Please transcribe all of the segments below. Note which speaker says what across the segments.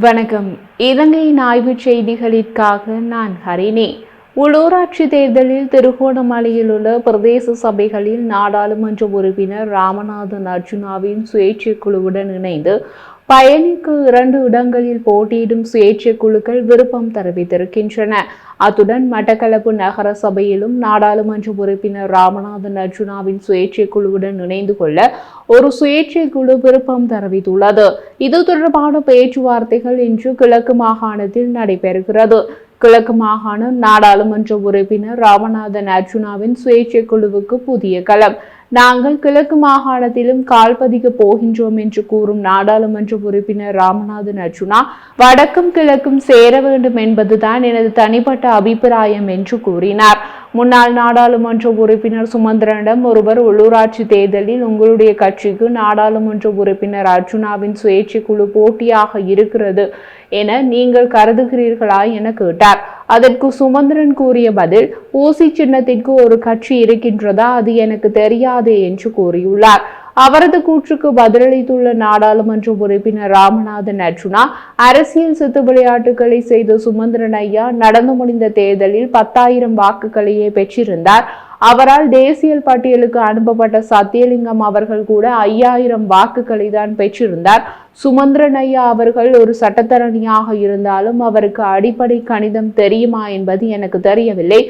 Speaker 1: வணக்கம். இலங்கையின் ஆய்வுச் செய்திகளிற்காக நான் ஹரிணி. உள்ளூராட்சி தேர்தலில் திருகோணமலையில் உள்ள பிரதேச சபைகளில் நாடாளுமன்ற உறுப்பினர் ராமநாதன் அர்ஜுனாவின் சுயேட்சை குழுவுடன் இணைந்து பயணிக்கு இரண்டு இடங்களில் போட்டியிடும் சுயேட்சை குழுக்கள் விருப்பம் தெரிவித்திருக்கின்றன. அத்துடன் மட்டக்களப்பு நகர சபையிலும் நாடாளுமன்ற உறுப்பினர் ராமநாதன் அர்ஜுனாவின் சுயேட்சை குழுவுடன் இணைந்து கொள்ள ஒரு சுயேட்சை குழு விருப்பம் தெரிவித்துள்ளது. இது தொடர்பான பேச்சுவார்த்தைகள் இன்று கிழக்கு மாகாணத்தில் நடைபெறுகிறது. கிழக்கு மாகாண நாடாளுமன்ற உறுப்பினர் ராமநாதன் அர்ஜுனாவின் சுயேட்சை குழுவுக்கு புதிய களம் நாங்கள் கிழக்கு மாகாணத்திலும் கால்பதிக்க போகின்றோம் என்று கூறும் நாடாளுமன்ற உறுப்பினர் ராமநாதன் அர்ஜுனா வடக்கும் கிழக்கும் சேர வேண்டும் என்பதுதான் எனது தனிப்பட்ட அபிப்பிராயம் என்று கூறினார். முன்னாள் நாடாளுமன்ற உறுப்பினர் சுமந்திரனிடம் ஒருவர் உள்ளூராட்சி தேர்தலில் உங்களுடைய கட்சிக்கு நாடாளுமன்ற உறுப்பினர் அர்ஜுனாவின் சுயேட்சை குழு போட்டியாக இருக்கிறது என நீங்கள் கருதுகிறீர்களா என கேட்டார். அதற்கு சுமந்திரன் கூறிய பதில் ஊசி சின்னத்திற்கு ஒரு கட்சி இருக்கின்றதா அது எனக்கு தெரியாது என்று கூறியுள்ளார். அவரது கூற்றுக்கு பதிலளித்துள்ள நாடாளுமன்ற உறுப்பினர் ராமநாதன் அர்ஜுனா அரசியல் சித்து விளையாட்டுகளை செய்த சுமந்திரன் ஐயா நடந்து முடிந்த தேர்தலில் பத்தாயிரம் வாக்குகளையே பெற்றிருந்தார். அவரால் தேசிய பட்டியலுக்கு அனுப்பப்பட்ட சத்தியலிங்கம் அவர்கள் கூட ஐயாயிரம் வாக்குகளை தான் பெற்றிருந்தார். சுமந்திரன் ஐயா அவர்கள் ஒரு சட்டத்தரணியாக இருந்தாலும் அவருக்கு அடிப்படை கணிதம் தெரியுமா என்பது எனக்கு தெரியவில்லை.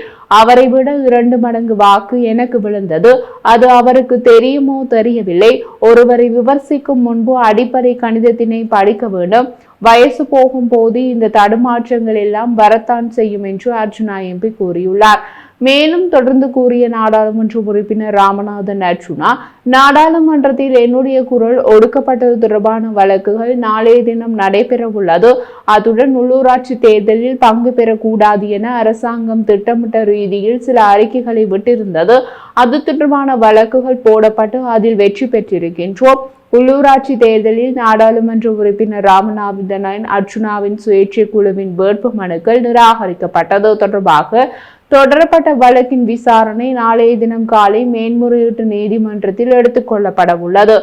Speaker 1: அவரை விட இரண்டு மடங்கு வாக்கு எனக்கு விழுந்தது. அது அவருக்கு தெரியுமோ தெரியவில்லை. ஒருவரை விமர்சிக்கும் முன்பு அடிப்படை கணிதத்தினை படிக்க வேண்டும். வயசு போகும் போது இந்த தடுமாற்றங்கள் எல்லாம் வரத்தான் செய்யும் என்று அர்ஜுனா எம்பி கூறியுள்ளார். மேலும் தொடர்ந்து கூறிய நாடாளுமன்ற உறுப்பினர் ராமநாதன் அர்ஜுனா நாடாளுமன்றத்தில் என்னுடைய குரல் ஒடுக்கப்பட்டது தொடர்பான வழக்குகள் நாளைய தினம் நடைபெற உள்ளது. அத்துடன் உள்ளூராட்சி தேர்தலில் பங்கு பெறக்கூடாது என அரசாங்கம் திட்டமிட்ட ரீதியில் சில அறிக்கைகளை விட்டிருந்தது. அது தொடர்பான வழக்குகள் போடப்பட்டு அதில் வெற்றி பெற்றிருக்கின்றோம். உள்ளூராட்சி தேர்தலில் நாடாளுமன்ற உறுப்பினர் ராமநாதன் அர்ஜுனாவின் சுயேட்சை குழுவின் வேட்பு மனுக்கள் நிராகரிக்கப்பட்டது தொடர்பாக தொடரப்பட்ட வழக்கின் விசாரணை நாளைய தினம் காலை மேன்முறையீட்டு நீதிமன்றத்தில் எடுத்துக்கொள்ளப்பட உள்ளது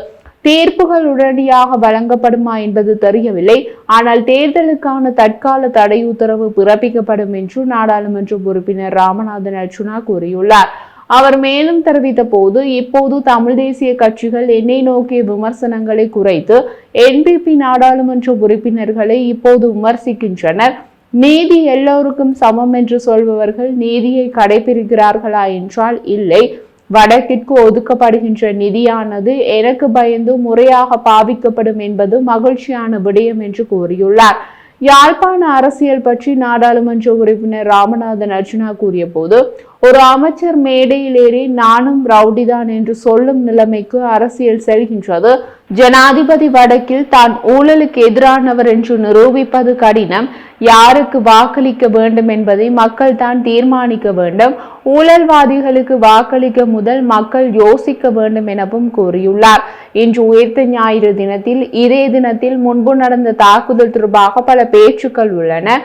Speaker 1: தீர்ப்புகள் உடனடியாக வழங்கப்படுமா என்பது தெரியவில்லை. ஆனால் தேர்தலுக்கான தற்கால தடை உத்தரவு பிறப்பிக்கப்படும் என்று நாடாளுமன்ற உறுப்பினர் ராமநாதன் அர்ச்சுனா கூறியுள்ளார். அவர் மேலும் தெரிவித்த போது இப்போது தமிழ் தேசிய கட்சிகள் என்னை நோக்கிய விமர்சனங்களை குறைத்து என்பிபி நாடாளுமன்ற உறுப்பினர்களை இப்போது விமர்சிக்கின்றனர். நீதி எல்லோருக்கும் சமம் என்று சொல்பவர்கள் நீதியை கடைபிடிக்கிறார்களா என்றால் இல்லை. வடக்கிற்கு ஒதுக்கப்படுகின்ற நிதியானது எனக்கு பயந்து முறையாக பாவிக்கப்படும் என்பது மகிழ்ச்சியான விடயம் என்று கூறியுள்ளார். யாழ்ப்பாண அரசியல் பற்றி நாடாளுமன்ற உறுப்பினர் ராமநாதன் அர்ஜுனா கூறிய போது ஒரு அமைச்சர் மேடையில் ஏறி நானும் ரவுடிதான் என்று சொல்லும் நிலைமைக்கு அரசியல் செல்கின்றது. ஜனாதிபதி வடக்கில் தான் ஊழலுக்கு எதிரானவர் என்று நிரூபிப்பது கடினம். யாருக்கு வாக்களிக்க வேண்டும் என்பதை மக்கள் தான் தீர்மானிக்க வேண்டும். ஊழல்வாதிகளுக்கு வாக்களிக்க முதல் மக்கள் யோசிக்க வேண்டும் எனவும் கூறியுள்ளார். இன்று உயிர்த்த ஞாயிறு தினத்தில் இதே தினத்தில் முன்பு நடந்த தாக்குதல் தொடர்பாக பல பேச்சுக்கள் உள்ளன.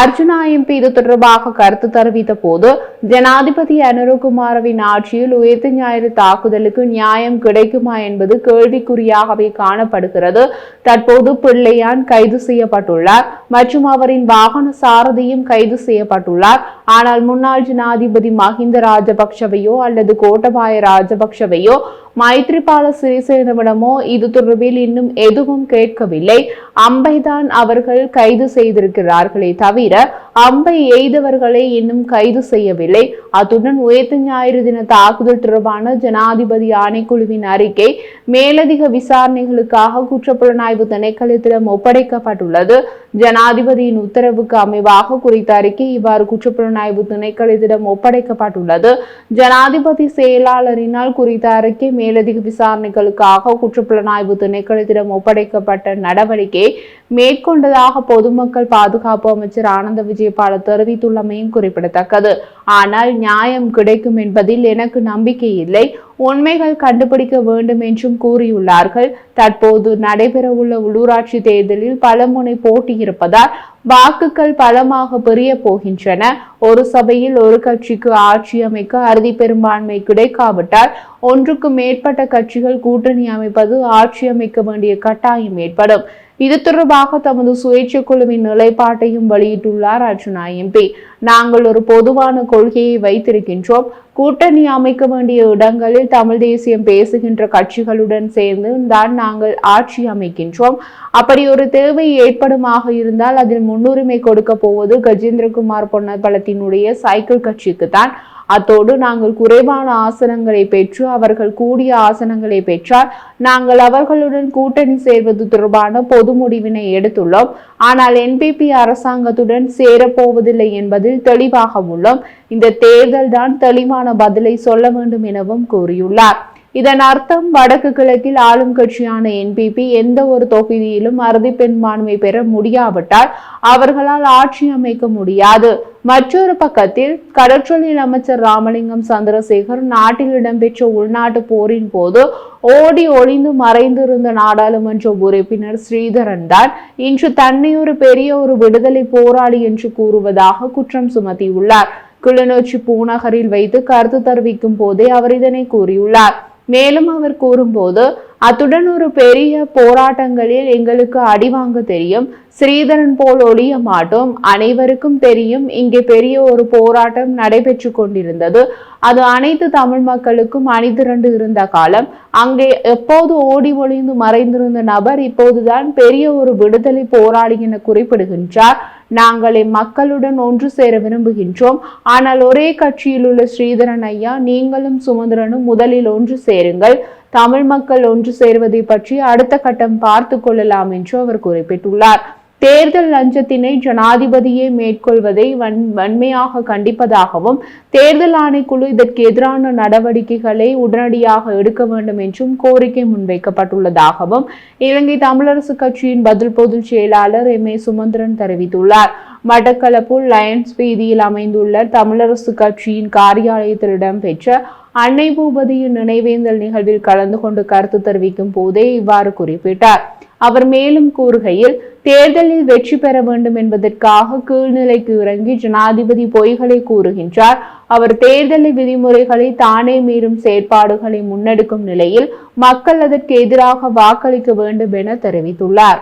Speaker 1: அர்ஜுனா எம்பி இது தொடர்பாக கருத்து தெரிவித்த போது ஜனா ஜனாதிபதி அனுரகுமாரவின் ஆட்சியில் உயர்த்த ஞாயிறு தாக்குதலுக்கு நியாயம் கிடைக்குமா என்பது கேள்விக்குறியாகவே காணப்படுகிறது. தற்போது பிள்ளையான் கைது செய்யப்பட்டுள்ளார். மற்றும் அவரின் வாகன சாரதியும் கைது செய்யப்பட்டுள்ளார். ஆனால் முன்னாள் ஜனாதிபதி மஹிந்த ராஜபக்ஷவையோ அல்லது கோட்டபாய ராஜபக்ஷவையோ மைத்ரிபால சிறிசேனவிடமோ இது தொடர்பில் இன்னும் எதுவும் கேட்கவில்லை. அம்பைதான் அவர்கள் கைது செய்திருக்கிறார்களே தவிர அம்பை எய்தவர்களை இன்னும் கைது செய்யவில்லை. அத்துடன் உயர்த்த ஞாயிறு தின தாக்குதல் தொடர்பான ஜனாதிபதி ஆணைக்குழுவின் அறிக்கை மேலதிக விசாரணைகளுக்காக குற்றப்புலனாய்வு திணைக்களத்திடம் ஒப்படைக்கப்பட்டுள்ளது. ஜனாதிபதியின் உத்தரவுக்கு அமைவாக குறித்த அறிக்கை இவ்வாறு குற்றப்புலனாய்வு திணைக்களத்திடம் ஒப்படைக்கப்பட்டுள்ளது. ஜனாதிபதி செயலாளரினால் குறித்த அறிக்கை மேலதிக விசாரணைகளுக்காக குற்றப்புலனாய்வு திணைக்களத்திடம் ஒப்படைக்கப்பட்ட நடவடிக்கை மேற்கொண்டதாக பொதுமக்கள் பாதுகாப்பு அமைச்சர் ஆனந்த விஜயபால தெரிவித்துள்ளமையும் குறிப்பிடத்தக்கது. ஆனால் நியாயம் கிடைக்கும் என்பதில் எனக்கு நம்பிக்கை இல்லை. உண்மைகள் கண்டுபிடிக்க வேண்டும் என்றும் கூறியுள்ளார்கள். தற்போது நடைபெறவுள்ள உள்ளூராட்சி தேர்தலில் பலமுனை போட்டி இருப்பதால் வாக்குகள் பலமாக பெரிய போகின்றன. ஒரு சபையில் ஒரு கட்சிக்கு ஆட்சி அமைக்க அறுதி பெரும்பான்மை கிடைக்காவிட்டால் ஒன்றுக்கு மேற்பட்ட கட்சிகள் கூட்டணி அமைப்பது ஆட்சி அமைக்க வேண்டிய கட்டாயம் ஏற்படும். இது தொடர்பாக தமது சுயேட்சை குழுவின் நிலைப்பாட்டையும் வெளியிட்டுள்ளார் அர்ஜுனா எம்பி நாங்கள் ஒரு பொதுவான கொள்கையை வைத்திருக்கின்றோம். கூட்டணி அமைக்க வேண்டிய இடங்களில் தமிழ் தேசியம் பேசுகின்ற கட்சிகளுடன் சேர்ந்து தான் நாங்கள் ஆட்சி அமைக்கின்றோம். அப்படி ஒரு தேவை ஏற்படுமாக இருந்தால் அதில் முன்னுரிமை கொடுக்க போவது கஜேந்திரகுமார் பொன்னப்பலத்தினுடைய சைக்கிள் கட்சிக்கு தான் அத்தோடு நாங்கள் குறைவான ஆசனங்களை பெற்று அவர்கள் கூடிய ஆசனங்களை பெற்றால் நாங்கள் அவர்களுடன் கூட்டணி சேர்வது தொடர்பான பொது முடிவினை எடுத்துள்ளோம். ஆனால் என்பிபி அரசாங்கத்துடன் சேரப்போவதில்லை என்பதில் தெளிவாக உள்ளோம். இந்த தேர்தல் தான் தெளிவான பதிலை சொல்ல வேண்டும் எனவும் கூறியுள்ளார். இதன் அர்த்தம் வடக்கு கிழக்கில் ஆளும் கட்சியான என்பிபி எந்த ஒரு தொகுதியிலும் அறுதி பெரும்பான்மை பெற முடியாவிட்டால் அவர்களால் ஆட்சி அமைக்க முடியாது. மற்றொரு பக்கத்தில் கடற்றொழில் அமைச்சர் ராமலிங்கம் சந்திரசேகர் நாட்டில் இடம்பெற்ற உள்நாட்டு போரின் போது ஓடி ஒளிந்து மறைந்திருந்த நாடாளுமன்ற உறுப்பினர் ஸ்ரீதரன் தான் இன்று தன்னை ஒரு பெரிய ஒரு விடுதலை போராளி என்று கூறுவதாக குற்றம் சுமத்தியுள்ளார். கிளிநொச்சி பூநகரில் வைத்து கருத்து தெரிவிக்கும் போதே அவர் இதனை கூறியுள்ளார். மேலும் அவர் கூறும்போது அத்துடன் ஒரு பெரிய போராட்டங்களில் எங்களுக்கு அடிவாங்க தெரியும். ஸ்ரீதரன் போல் ஒழிய மாட்டோம். அனைவருக்கும் தெரியும் இங்கே பெரிய ஒரு போராட்டம் நடைபெற்று கொண்டிருந்தது. அது அனைத்து தமிழ் மக்களுக்கும் அணிதிரண்டு இருந்த காலம். அங்கே எப்போது ஓடி ஒளிந்து மறைந்திருந்த நபர் இப்போதுதான் பெரிய ஒரு விடுதலை போராளி என குறிப்பிடுகின்றார். நாங்கள் மக்களுடன் ஒன்று சேர விரும்புகின்றோம். ஆனால் ஒரே கட்சியில் உள்ள ஸ்ரீதரன் ஐயா நீங்களும் சுமந்திரனும் முதலில் ஒன்று சேருங்கள். தமிழ் மக்கள் ஒன்று சேர்வதை பற்றி அடுத்த கட்டம் பார்த்து கொள்ளலாம் என்று அவர் குறிப்பிட்டுள்ளார். தேர்தல் லஞ்சத்தினை ஜனாதிபதியே மேற்கொள்வதை வன் வன்மையாக கண்டிப்பதாகவும் தேர்தல் ஆணைக்குழு இதற்கு எதிரான நடவடிக்கைகளை உடனடியாக எடுக்க வேண்டும் என்றும் கோரிக்கை முன்வைக்கப்பட்டுள்ளதாகவும் இலங்கை தமிழரசு கட்சியின் பதில் பொதுச் செயலாளர் எம் ஏ சுமந்திரன் தெரிவித்துள்ளார். மட்டக்களப்பு லயன்ஸ் வீதியில் அமைந்துள்ள தமிழரசு கட்சியின் காரியாலயத்தில் இடம்பெற்ற அன்னை பூபதியின் நினைவேந்தல் நிகழ்வில் கலந்து கொண்டு கருத்து தெரிவிக்கும் போதே இவ்வாறு குறிப்பிட்டார். அவர் மேலும் கூறுகையில் தேர்தலில் வெற்றி பெற வேண்டும் என்பதற்காக கீழ்நிலைக்கு இறங்கி ஜனாதிபதி பொய்களை கூறுகின்றார். அவர் தேர்தல் விதிமுறைகளை தானே மீறும் செயற்பாடுகளை முன்னெடுக்கும் நிலையில் மக்கள் அதற்கு எதிராக வாக்களிக்க வேண்டும் என தெரிவித்துள்ளார்.